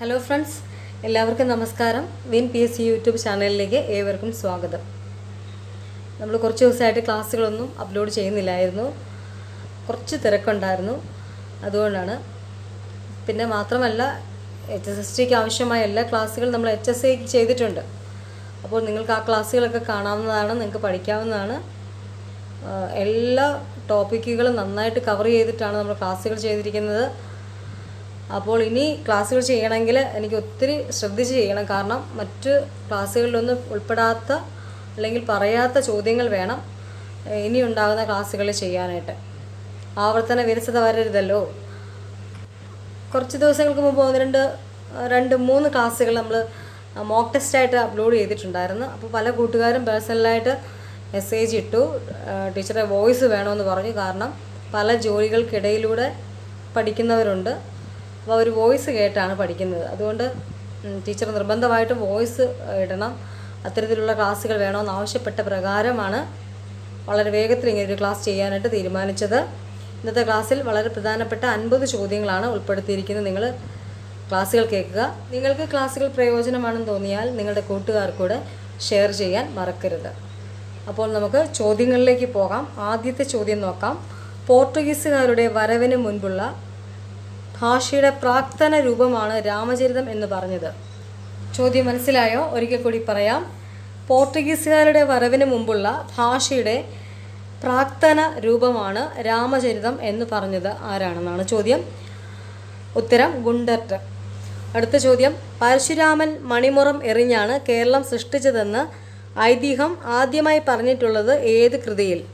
Hello friends എല്ലാവർക്കും നമസ്കാരം. Win P S C YouTube ചാനലിലേക്ക് ഏവർക്കും സ്വാഗതം. നമ്മൾ കുറച്ച് ദിവസമായിട്ട് ക്ലാസ്സുകളൊന്നും അപ്ലോഡ് ചെയ്യുന്നില്ലായിരുന്നു. കുറച്ച് തിരക്കുണ്ടായിരുന്നു. അതുകൊണ്ടാണ്. പിന്നെ മാത്രമല്ല എച്ച് എസ് എസ് ടിക്ക് ആവശ്യമായ എല്ലാ ക്ലാസ്സുകളും നമ്മൾ എച്ച് എസ് ഐക്ക് ചെയ്തിട്ടുണ്ട്. അപ്പോൾ നിങ്ങൾക്ക് ആ ക്ലാസ്സുകളൊക്കെ കാണാവുന്നതാണ് നിങ്ങൾക്ക് പഠിക്കാവുന്നതാണ്. എല്ലാ ടോപ്പിക്കുകളും നന്നായിട്ട് കവർ ചെയ്തിട്ടാണ് നമ്മൾ ക്ലാസ്സുകൾ ചെയ്തിരിക്കുന്നത്. അപ്പോൾ ഇനി ക്ലാസ്സുകൾ ചെയ്യണമെങ്കിൽ എനിക്ക് ഒത്തിരി ശ്രദ്ധിച്ച് ചെയ്യണം. കാരണം മറ്റ് ക്ലാസ്സുകളിലൊന്നും ഉൾപ്പെടാത്ത അല്ലെങ്കിൽ പറയാത്ത ചോദ്യങ്ങൾ വേണം ഇനി ഉണ്ടാകുന്ന ക്ലാസ്സുകളിൽ ചെയ്യാനായിട്ട്. ആവർത്തന വിരസത വരരുതല്ലോ. കുറച്ച് ദിവസങ്ങൾക്ക് മുമ്പ് ഒന്ന് രണ്ട് രണ്ട് മൂന്ന് ക്ലാസ്സുകൾ നമ്മൾ മോക്ക് ടെസ്റ്റായിട്ട് അപ്ലോഡ് ചെയ്തിട്ടുണ്ടായിരുന്നു. അപ്പോൾ പല കൂട്ടുകാരും പേഴ്സണലായിട്ട് മെസ്സേജ് ഇട്ടു. ടീച്ചറെ വോയിസ് വേണമെന്ന് പറഞ്ഞു. കാരണം പല ജോലികൾക്കിടയിലൂടെ പഠിക്കുന്നവരുണ്ട്. അപ്പോൾ അവർ വോയിസ് കേട്ടാണ് പഠിക്കുന്നത്. അതുകൊണ്ട് ടീച്ചർ നിർബന്ധമായിട്ടും വോയിസ് ഇടണം. അത്തരത്തിലുള്ള ക്ലാസ്സുകൾ വേണമെന്ന് ആവശ്യപ്പെട്ട പ്രകാരമാണ് വളരെ വേഗത്തിൽ ഇങ്ങനെ ഒരു ക്ലാസ് ചെയ്യാനായിട്ട് തീരുമാനിച്ചത്. ഇന്നത്തെ ക്ലാസ്സിൽ വളരെ പ്രധാനപ്പെട്ട അൻപത് ചോദ്യങ്ങളാണ് ഉൾപ്പെടുത്തിയിരിക്കുന്നത്. നിങ്ങൾ ക്ലാസ്സുകൾ കേൾക്കുക. നിങ്ങൾക്ക് ക്ലാസ്സുകൾ പ്രയോജനമാണെന്ന് തോന്നിയാൽ നിങ്ങളുടെ കൂട്ടുകാർക്കൂടെ ഷെയർ ചെയ്യാൻ മറക്കരുത്. അപ്പോൾ നമുക്ക് ചോദ്യങ്ങളിലേക്ക് പോകാം. ആദ്യത്തെ ചോദ്യം നോക്കാം. പോർട്ടുഗീസുകാരുടെ വരവിന് മുൻപുള്ള ഭാഷയുടെ പ്രാക്തന രൂപമാണ് രാമചരിതം എന്ന് പറഞ്ഞത്. ചോദ്യം മനസ്സിലായോ? ഒരിക്കൽ കൂടി പറയാം. പോർട്ടുഗീസുകാരുടെ വരവിന് മുമ്പുള്ള ഭാഷയുടെ പ്രാക്തന രൂപമാണ് രാമചരിതം എന്ന് പറഞ്ഞത് ആരാണെന്നാണ് ചോദ്യം. ഉത്തരം ഗുണ്ടർട്ട്. അടുത്ത ചോദ്യം. പരശുരാമൻ മണിമുറം എറിഞ്ഞാണ് കേരളം സൃഷ്ടിച്ചതെന്ന് ഐതിഹ്യം ആദ്യമായി പറഞ്ഞിട്ടുള്ളത് ഏത് കൃതിയിൽ?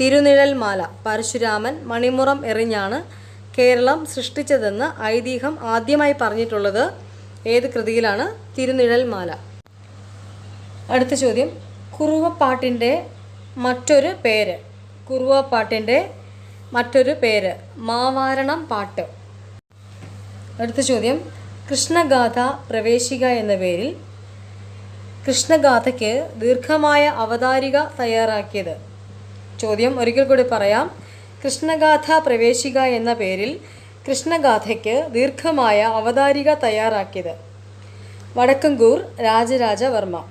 തിരുനിഴൽ മാല പരശുരാമൻ മണിമുറം എറിഞ്ഞാണ് കേരളം സൃഷ്ടിച്ചതെന്ന് ഐതിഹ്യം ആദ്യമായി പറഞ്ഞിട്ടുള്ളത് ഏത് കൃതിയിലാണ്? തിരുനിഴൽ മാല അടുത്ത ചോദ്യം. കുറുവപ്പാട്ടിന്റെ മറ്റൊരു പേര്. കുറുവപ്പാട്ടിന്റെ മറ്റൊരു പേര്. മാവാരണം പാട്ട്. അടുത്ത ചോദ്യം. കൃഷ്ണഗാഥ പ്രവേശിക എന്ന പേരിൽ കൃഷ്ണഗാഥയ്ക്ക് ദീർഘമായ അവതാരിക തയ്യാറാക്കിയത്. ചോദ്യം ഒരിക്കൽ കൂടി പറയാം. കൃഷ്ണഗാഥ പ്രവേശിക എന്ന പേരിൽ കൃഷ്ണഗാഥയ്ക്ക് ദീർഘമായ അവതാരിക തയ്യാറാക്കിയത്. വടക്കങ്കൂർ രാജരാജവർമ്മ.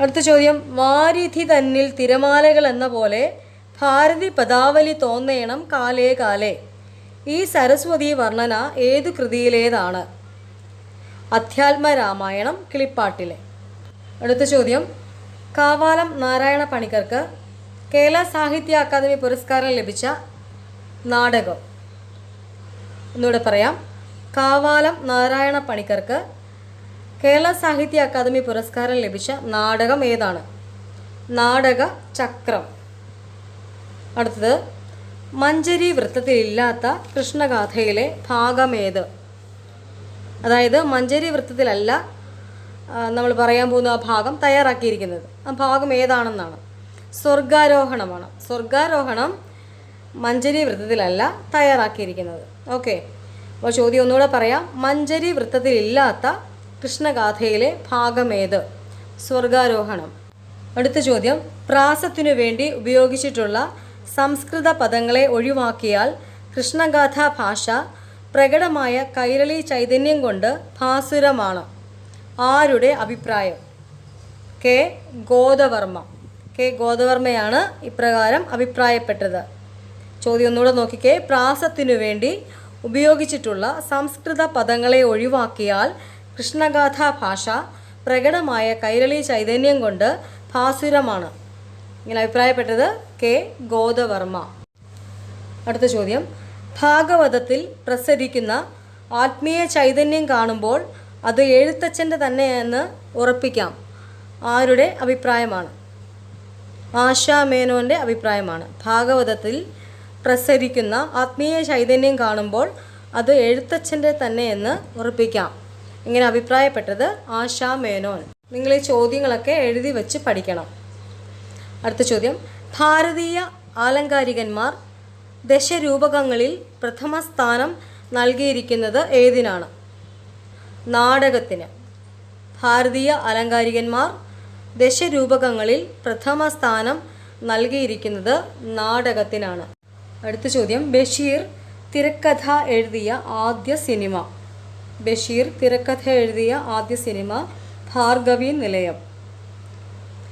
അടുത്ത ചോദ്യം. വാരിധി തന്നിൽ തിരമാലകൾ എന്ന പോലെ ഭാരതി പദാവലി തോന്നേണം കാലേ കാലേ. ഈ സരസ്വതി വർണന ഏതു കൃതിയിലേതാണ്? അധ്യാത്മ രാമായണം കിളിപ്പാട്ടിലെ. അടുത്ത ചോദ്യം. കാവാലം നാരായണ പണിക്കർക്ക് കേരള സാഹിത്യ അക്കാദമി പുരസ്കാരം ലഭിച്ച നാടകം. ഒന്നുകൂടെ പറയാം. കാവാലം നാരായണ പണിക്കർക്ക് കേരള സാഹിത്യ അക്കാദമി പുരസ്കാരം ലഭിച്ച നാടകം ഏതാണ്? നാടക ചക്രം. അടുത്തത് മഞ്ചരി വൃത്തത്തിലില്ലാത്ത കൃഷ്ണഗാഥയിലെ ഭാഗമേത്? അതായത് മഞ്ചരി വൃത്തത്തിലല്ല നമ്മൾ പറയാൻ പോകുന്ന ആ ഭാഗം തയ്യാറാക്കിയിരിക്കുന്നത്. ആ ഭാഗം ഏതാണെന്നാണ്. സ്വർഗാരോഹണമാണ്. സ്വർഗാരോഹണം മഞ്ചരി വൃത്തത്തിലല്ല തയ്യാറാക്കിയിരിക്കുന്നത്. ഓക്കെ. അപ്പോൾ ചോദ്യം ഒന്നുകൂടെ പറയാം. മഞ്ചരി വൃത്തത്തിലില്ലാത്ത കൃഷ്ണഗാഥയിലെ ഭാഗമേത്? സ്വർഗാരോഹണം. അടുത്ത ചോദ്യം. പ്രാസത്തിനു വേണ്ടി ഉപയോഗിച്ചിട്ടുള്ള സംസ്കൃത പദങ്ങളെ ഒഴിവാക്കിയാൽ കൃഷ്ണഗാഥ ഭാഷ പ്രകടമായ കൈരളി ചൈതന്യം കൊണ്ട് ഭാസുരമാണ്. ആരുടെ അഭിപ്രായം? കെ. ഗോദവർമ്മ. കെ ഗോദവർമ്മയാണ് ഇപ്രകാരം അഭിപ്രായപ്പെട്ടത്. ചോദ്യം ഒന്നുകൂടെ നോക്കിക്കേ പ്രാസത്തിനു വേണ്ടി ഉപയോഗിച്ചിട്ടുള്ള സംസ്കൃത പദങ്ങളെ ഒഴിവാക്കിയാൽ കൃഷ്ണഗാഥ ഭാഷ പ്രകടമായ കൈരളി ചൈതന്യം കൊണ്ട് ഭാസുരമാണ്. ഇങ്ങനെ അഭിപ്രായപ്പെട്ടത് കെ ഗോദവർമ്മ. അടുത്ത ചോദ്യം ഭാഗവതത്തിൽ പ്രസരിക്കുന്ന ആത്മീയ ചൈതന്യം കാണുമ്പോൾ അത് എഴുത്തച്ഛന്റെ തന്നെയെന്ന് ഉറപ്പിക്കാം. ആരുടെ അഭിപ്രായമാണ്? ആശാ മേനോന്റെ അഭിപ്രായമാണ്. ഭാഗവതത്തിൽ പ്രസരിക്കുന്ന ആത്മീയ ചൈതന്യം കാണുമ്പോൾ അത് എഴുത്തച്ഛന്റെ തന്നെ എന്ന് ഉറപ്പിക്കാം. ഇങ്ങനെ അഭിപ്രായപ്പെട്ടത് ആശാ മേനോൻ. നിങ്ങൾ ഈ ചോദ്യങ്ങളൊക്കെ എഴുതി വെച്ച് പഠിക്കണം. അടുത്ത ചോദ്യം. ഭാരതീയ ആലങ്കാരികന്മാർ ദശരൂപകങ്ങളിൽ പ്രഥമ സ്ഥാനം നൽകിയിരിക്കുന്നത് ഏതിനാണ്? നാടകത്തിന്. ഭാരതീയ അലങ്കാരികന്മാർ ദശരൂപകങ്ങളിൽ പ്രഥമ സ്ഥാനം നൽകിയിരിക്കുന്നത് നാടകത്തിനാണ്. അടുത്ത ചോദ്യം. ബഷീർ തിരക്കഥ എഴുതിയ ആദ്യ സിനിമ. ബഷീർ തിരക്കഥ എഴുതിയ ആദ്യ സിനിമ ഭാർഗവി നിലയം.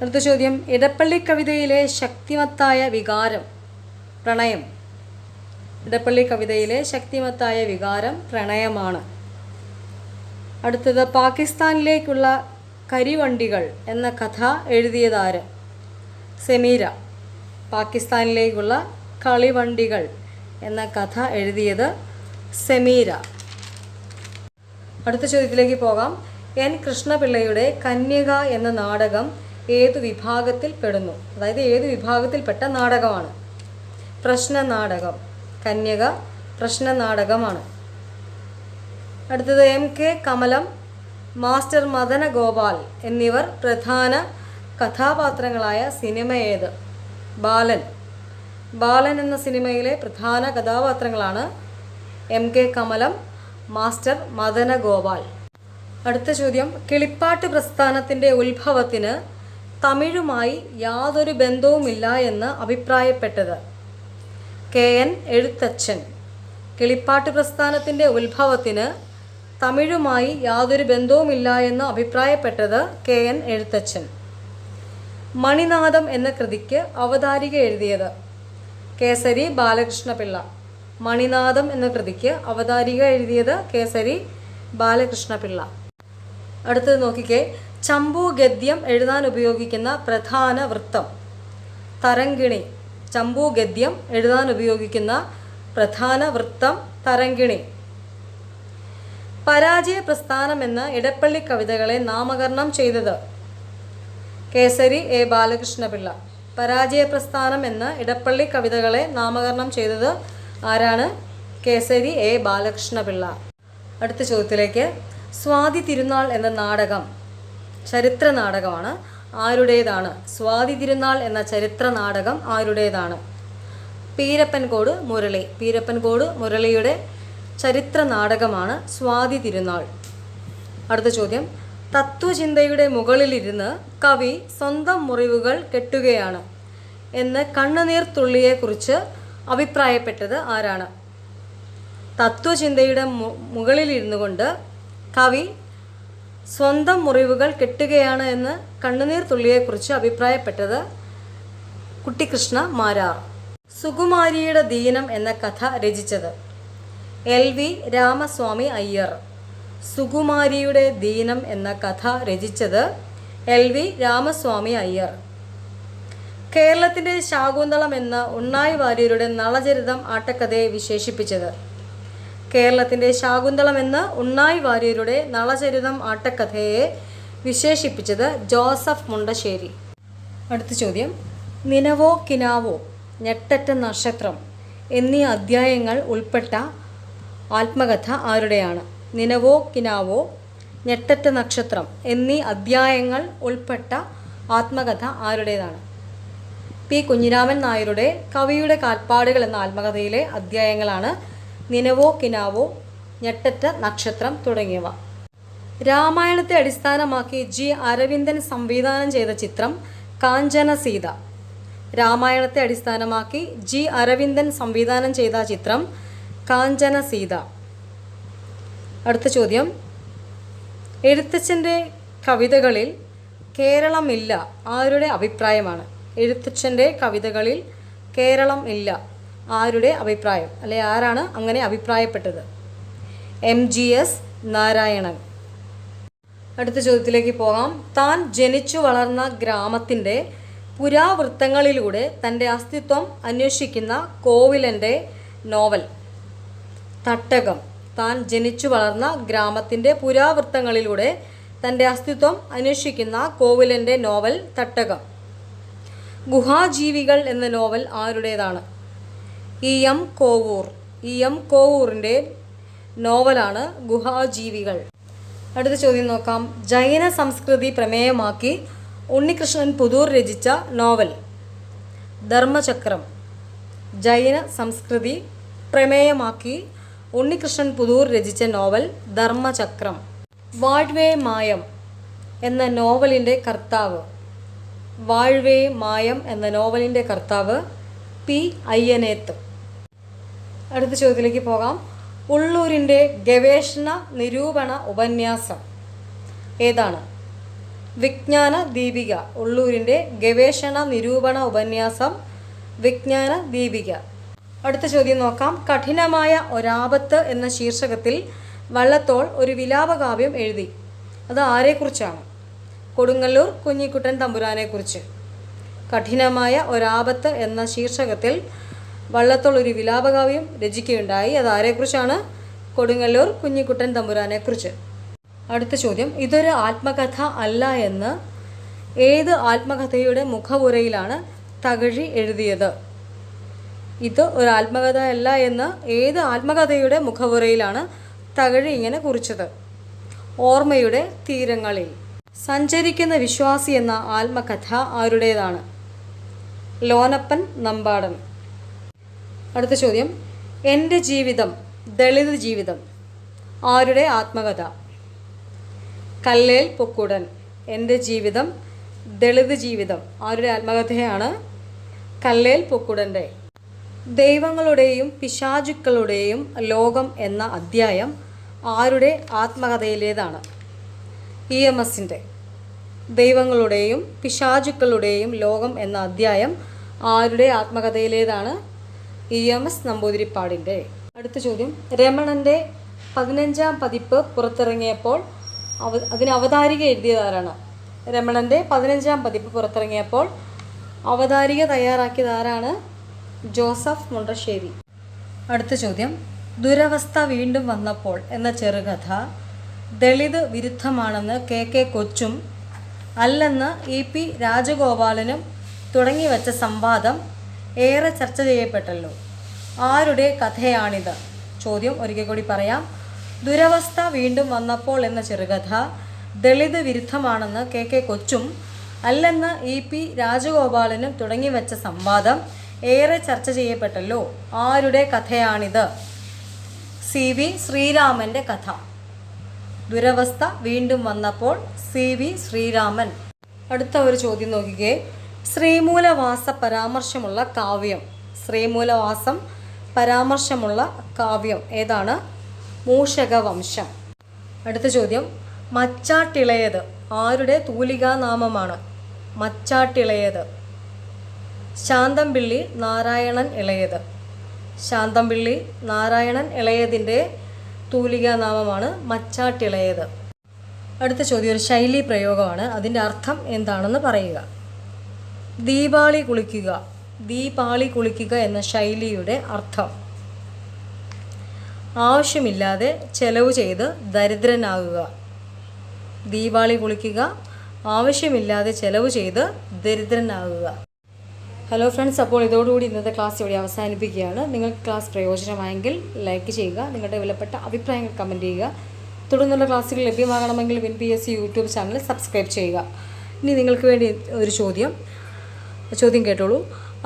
അടുത്ത ചോദ്യം. ഇടപ്പള്ളി കവിതയിലെ ശക്തിമത്തായ വികാരം പ്രണയം. ഇടപ്പള്ളി കവിതയിലെ ശക്തിമത്തായ വികാരം പ്രണയമാണ്. അടുത്തത്. പാകിസ്ഥാനിലേക്കുള്ള കരിവണ്ടികൾ എന്ന കഥ എഴുതിയതാര്? സെമീര. പാകിസ്ഥാനിലേക്കുള്ള കളിവണ്ടികൾ എന്ന കഥ എഴുതിയത് സെമീര. അടുത്ത ചോദ്യത്തിലേക്ക് പോകാം. എൻ. കൃഷ്ണപിള്ളയുടെ കന്യക എന്ന നാടകം ഏതു വിഭാഗത്തിൽ പെടുന്നു? അതായത് ഏത് വിഭാഗത്തിൽപ്പെട്ട നാടകമാണ്? പ്രശ്ന നാടകം കന്യക പ്രശ്ന നാടകമാണ് അടുത്തത് M. K. Kamalam master Madana Gopal എന്നിവർ പ്രധാന കഥാപാത്രങ്ങളായ സിനിമ ഏത്? ബാലൻ. ബാലൻ എന്ന സിനിമയിലെ പ്രധാന കഥാപാത്രങ്ങളാണ് M K Kamalam master Madana Gopal. അടുത്ത ചോദ്യം. കിളിപ്പാട്ട് പ്രസ്ഥാനത്തിന്റെ ഉത്ഭവത്തിന് തമിഴുമായി യാതൊരു ബന്ധവുമില്ല എന്ന് അഭിപ്രായപ്പെട്ടത് കെ എൻ എഴുത്തച്ഛൻ. കിളിപ്പാട്ട് പ്രസ്ഥാനത്തിന്റെ ഉത്ഭവത്തിന് തമിഴുമായി യാതൊരു ബന്ധവുമില്ല എന്ന് അഭിപ്രായപ്പെട്ടത് കെ എൻ എഴുത്തച്ഛൻ. മണിനാഥം എന്ന കൃതിക്ക് അവതാരിക എഴുതിയത് കേസരി ബാലകൃഷ്ണപിള്ള. മണിനാഥം എന്ന കൃതിക്ക് അവതാരിക എഴുതിയത് കേസരി ബാലകൃഷ്ണപിള്ള. അടുത്തത് നോക്കിക്കേ. ചമ്പു ഗദ്യം എഴുതാൻ ഉപയോഗിക്കുന്ന പ്രധാന വൃത്തം. തരങ്കിണി ചമ്പു ഗദ്യം എഴുതാൻ ഉപയോഗിക്കുന്ന പ്രധാന വൃത്തം തരങ്കിണി പരാജയ പ്രസ്ഥാനമെന്ന് ഇടപ്പള്ളി കവിതകളെ നാമകരണം ചെയ്തത് കേസരി എ ബാലകൃഷ്ണപിള്ള. പരാജയ പ്രസ്ഥാനം എന്ന ഇടപ്പള്ളി കവിതകളെ നാമകരണം ചെയ്തത് ആരാണ്? കേസരി എ ബാലകൃഷ്ണപിള്ള. അടുത്ത ചോദ്യത്തിലേക്ക്. സ്വാതി തിരുനാൾ എന്ന നാടകം ചരിത്ര നാടകമാണ് ആരുടേതാണ്? സ്വാതി തിരുനാൾ എന്ന ചരിത്ര നാടകം ആരുടേതാണ്? പീരപ്പൻകോട് മുരളി. പീരപ്പൻകോട് മുരളിയുടെ ചരിത്ര നാടകമാണ് സ്വാതി തിരുനാൾ. അടുത്ത ചോദ്യം. തത്വചിന്തയുടെ മുകളിലിരുന്ന് കവി സ്വന്തം മുറിവുകൾ കെട്ടുകയാണ് എന്ന് കണ്ണുനീർ തുള്ളിയെക്കുറിച്ച് അഭിപ്രായപ്പെട്ടത് ആരാണ്? തത്വചിന്തയുടെ മുകളിലിരുന്നു കൊണ്ട് കവി സ്വന്തം മുറിവുകൾ കെട്ടുകയാണ് എന്ന് കണ്ണുനീർ തുള്ളിയെക്കുറിച്ച് അഭിപ്രായപ്പെട്ടത് കുട്ടിക്കൃഷ്ണ മാരാർ. സുകുമാരിയുടെ ദീനം എന്ന കഥ രചിച്ചത് എൽ വി രാമസ്വാമി അയ്യർ. സുകുമാരിയുടെ ദീനം എന്ന കഥ രചിച്ചത് എൽ വി രാമസ്വാമി അയ്യർ. കേരളത്തിന്റെ ശാകുന്തളം എന്ന ഉണ്ണായി വാര്യരുടെ നളചരിതം ആട്ടക്കഥയെ വിശേഷിപ്പിച്ചത്. കേരളത്തിന്റെ ശാകുന്തളം എന്ന ഉണ്ണായി വാര്യരുടെ നളചരിതം ആട്ടക്കഥയെ വിശേഷിപ്പിച്ചത് ജോസഫ് മുണ്ടശ്ശേരി. അടുത്ത ചോദ്യം. നിനവോ കിനാവോ ഞെട്ടറ്റ നക്ഷത്രം എന്നീ അധ്യായങ്ങൾ ഉൾപ്പെട്ട ആത്മകഥ ആരുടെയാണ്? നിനവോ കിനാവോ? ഞെട്ടറ്റ നക്ഷത്രം എന്നീ അധ്യായങ്ങൾ ഉൾപ്പെട്ട ആത്മകഥ ആരുടേതാണ്? പി. കുഞ്ഞിരാമൻ നായരുടെ കവിയുടെ കാൽപ്പാടുകൾ എന്ന ആത്മകഥയിലെ അധ്യായങ്ങളാണ് നിനവോ കിനാവോ ഞെട്ടറ്റ നക്ഷത്രം തുടങ്ങിയവ. രാമായണത്തെ അടിസ്ഥാനമാക്കി ജി. അരവിന്ദൻ സംവിധാനം ചെയ്ത ചിത്രം കാഞ്ചന സീത. രാമായണത്തെ അടിസ്ഥാനമാക്കി ജി. അരവിന്ദൻ സംവിധാനം ചെയ്ത ചിത്രം കാഞ്ചന സീത. അടുത്ത ചോദ്യം. എഴുത്തച്ഛന്റെ കവിതകളിൽ കേരളമില്ല ആരുടെ അഭിപ്രായമാണ്? എഴുത്തച്ഛന്റെ കവിതകളിൽ കേരളം ഇല്ല ആരുടെ അഭിപ്രായം? അല്ലെ ആരാണ് അങ്ങനെ അഭിപ്രായപ്പെട്ടത്? എം. ജി. എസ്. നാരായണൻ. അടുത്ത ചോദ്യത്തിലേക്ക് പോകാം. താൻ ജനിച്ചു വളർന്ന ഗ്രാമത്തിന്റെ പുരാവൃത്തങ്ങളിലൂടെ തന്റെ അസ്തിത്വം അന്വേഷിക്കുന്ന കോവിലന്റെ നോവൽ. തട്ടകം. താൻ ജനിച്ചു വളർന്ന ഗ്രാമത്തിന്റെ പുരാവൃത്തങ്ങളിലൂടെ തന്റെ അസ്തിത്വം അന്വേഷിക്കുന്ന കോവിലന്റെ നോവൽ തട്ടകം. ഗുഹാജീവികൾ എന്ന നോവൽ ആരുടേതാണ്? E M Kovoor. E M കോവൂറിന്റെ നോവലാണ് ഗുഹാജീവികൾ. അടുത്ത ചോദ്യം നോക്കാം. ജൈന സംസ്കൃതി പ്രമേയമാക്കി ഉണ്ണികൃഷ്ണൻ പുതൂർ രചിച്ച നോവൽ. ധർമ്മചക്രം. ജൈന സംസ്കൃതി പ്രമേയമാക്കി ഉണ്ണികൃഷ്ണൻ പുതൂർ രചിച്ച നോവൽ ധർമ്മചക്രം. വാഴ്വേ മായം എന്ന നോവലിന്റെ കർത്താവ്. വാഴ്വേ മായം എന്ന നോവലിന്റെ കർത്താവ് പി അയ്യനേത്ത്. അടുത്ത ചോദ്യത്തിലേക്ക് പോകാം. ഉള്ളൂരിന്റെ ഗവേഷണ നിരൂപണ ഉപന്യാസം ഏതാണ്? വിജ്ഞാന ദീപിക. ഉള്ളൂരിന്റെ ഗവേഷണ നിരൂപണ ഉപന്യാസം വിജ്ഞാന ദീപിക. അടുത്ത ചോദ്യം നോക്കാം. കഠിനമായ ഒരാപത്ത് എന്ന ശീർഷകത്തിൽ വള്ളത്തോൾ ഒരു വിലാപകാവ്യം എഴുതി. അത് ആരെക്കുറിച്ചാണ്? കൊടുങ്ങല്ലൂർ കുഞ്ഞിക്കുട്ടൻ തമ്പുരാനെക്കുറിച്ച്. കഠിനമായ ഒരാപത്ത് എന്ന ശീർഷകത്തിൽ വള്ളത്തോൾ ഒരു വിലാപകാവ്യം രചിക്കുകയുണ്ടായി. അത് ആരെക്കുറിച്ചാണ്? കൊടുങ്ങല്ലൂർ കുഞ്ഞിക്കുട്ടൻ തമ്പുരാനെക്കുറിച്ച്. അടുത്ത ചോദ്യം. ഇതൊരു ആത്മകഥ അല്ല എന്ന് ഏത് ആത്മകഥയുടെ മുഖപുരയിലാണ് തകഴി എഴുതിയത്? ഇത് ഒരു ആത്മകഥ അല്ല എന്ന് ഏത് ആത്മകഥയുടെ മുഖവുരയിലാണ് തകഴി ഇങ്ങനെ കുറിച്ചത്? ഓർമ്മയുടെ തീരങ്ങളിൽ. സഞ്ചരിക്കുന്ന വിശ്വാസി എന്ന ആത്മകഥ ആരുടേതാണ്? ലോനപ്പൻ നമ്പാടൻ. അടുത്ത ചോദ്യം. എന്റെ ജീവിതം ദളിത് ജീവിതം ആരുടെ ആത്മകഥ? കല്ലേൽ പൊക്കുടൻ. എന്റെ ജീവിതം ദളിത് ജീവിതം ആരുടെ ആത്മകഥയാണ്? കല്ലേൽ പൊക്കുടന്റെ. ദൈവങ്ങളുടെയും പിശാചുക്കളുടെയും ലോകം എന്ന അധ്യായം ആരുടെ ആത്മകഥയിലേതാണ്? ഇ എം എസിന്റെ ദൈവങ്ങളുടെയും പിശാചുക്കളുടെയും ലോകം എന്ന അധ്യായം ആരുടെ ആത്മകഥയിലേതാണ്? ഇ എം എസ് നമ്പൂതിരിപ്പാടിന്റെ അടുത്ത ചോദ്യം. രമണന്റെ പതിനഞ്ചാം പതിപ്പ് പുറത്തിറങ്ങിയപ്പോൾ അവ അതിന് അവതാരിക എഴുതിയതാരാണ്? രമണന്റെ പതിനഞ്ചാം പതിപ്പ് പുറത്തിറങ്ങിയപ്പോൾ അവതാരിക തയ്യാറാക്കിയത് ആരാണ് ജോസഫ് മുണ്ടശ്ശേരി. അടുത്ത ചോദ്യം. ദുരവസ്ഥ വീണ്ടും വന്നപ്പോൾ എന്ന ചെറുകഥ ദളിത് വിരുദ്ധമാണെന്ന് കെ കെ കൊച്ചും അല്ലെന്ന് ഇ പി രാജഗോപാലനും തുടങ്ങി വച്ച സംവാദം ഏറെ ചർച്ച ചെയ്യപ്പെട്ടല്ലോ. ആരുടെ കഥയാണിത്? ചോദ്യം ഒരിക്കൽ കൂടി പറയാം. ദുരവസ്ഥ വീണ്ടും വന്നപ്പോൾ എന്ന ചെറുകഥ ദളിത് വിരുദ്ധമാണെന്ന് കെ കെ കൊച്ചും അല്ലെന്ന് ഇ പി രാജഗോപാലനും തുടങ്ങി വച്ച സംവാദം ഏറെ ചർച്ച ചെയ്യപ്പെട്ടല്ലോ. ആരുടെ കഥയാണിത്? സി. വി. ശ്രീരാമന്റെ കഥ. ദുരവസ്ഥ വീണ്ടും വന്നപ്പോൾ സി. വി. ശ്രീരാമൻ. അടുത്ത ഒരു ചോദ്യം നോക്കിക്കേ. ശ്രീമൂലവാസ പരാമർശമുള്ള കാവ്യം. ശ്രീമൂലവാസം പരാമർശമുള്ള കാവ്യം ഏതാണ്? മൂഷകവംശം. അടുത്ത ചോദ്യം. മച്ചാട്ടിളയത് ആരുടെ തൂലികാനാമമാണ്? മച്ചാട്ടിളയത് ശാന്തംപിള്ളി നാരായണൻ ഇളയത്. ശാന്തംപിള്ളി നാരായണൻ ഇളയതിന്റെ തൂലികാനാമമാണ് മച്ചാട്ടിളയത്. അടുത്ത ചോദ്യം ഒരു ശൈലി പ്രയോഗമാണ്. അതിന്റെ അർത്ഥം എന്താണെന്ന് പറയുക. ദീപാളി കുളിക്കുക. ദീപാളി കുളിക്കുക എന്ന ശൈലിയുടെ അർത്ഥം. ആവശ്യമില്ലാതെ ചെലവ് ചെയ്ത് ദരിദ്രനാകുക. ദീപാളി കുളിക്കുക. ആവശ്യമില്ലാതെ ചെലവ് ചെയ്ത് ദരിദ്രനാകുക. ഹലോ ഫ്രണ്ട്സ് അപ്പോൾ ഇതോടുകൂടി ഇന്നത്തെ ക്ലാസ് ഇവിടെ അവസാനിപ്പിക്കുകയാണ്. നിങ്ങൾക്ക് ക്ലാസ് പ്രയോജനമായെങ്കിൽ ലൈക്ക് ചെയ്യുക നിങ്ങളുടെ വിലപ്പെട്ട അഭിപ്രായങ്ങൾ കമന്റ് ചെയ്യുക. തുടർന്നുള്ള ക്ലാസ്സുകൾ ലഭ്യമാകണമെങ്കിൽ win P S C YouTube channel subscribe ചെയ്യുക. ഇനി നിങ്ങൾക്ക് വേണ്ടി ഒരു ചോദ്യം ചോദ്യം കേട്ടോളൂ.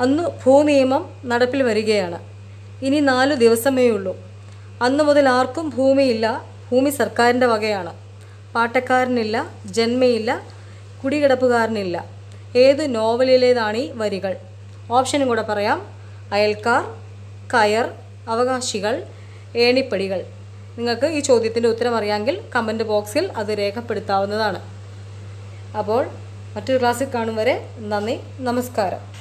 അന്ന് ഭൂനിയമം നടപ്പിൽ വരികയാണ്. ഇനി നാലു ദിവസമേ ഉള്ളൂ. അന്ന് മുതൽ ആർക്കും ഭൂമിയില്ല ഭൂമി സർക്കാരിന്റെ വകയാണ്. പാട്ടക്കാരനില്ല ജന്മയില്ല കുടികിടപ്പുകാരനില്ല. ഏത് നോവലിലേതാണ് ഈ വരികൾ? ഓപ്ഷനും കൂടെ പറയാം. അയൽക്കാർ കയർ അവകാശികൾ ഏണിപ്പടികൾ. നിങ്ങൾക്ക് ഈ ചോദ്യത്തിന്റെ ഉത്തരം അറിയാമെങ്കിൽ കമന്റ് ബോക്സിൽ അത് രേഖപ്പെടുത്താവുന്നതാണ്. അപ്പോൾ മറ്റൊരു ക്ലാസ്സിൽ കാണും വരെ നന്ദി നമസ്കാരം.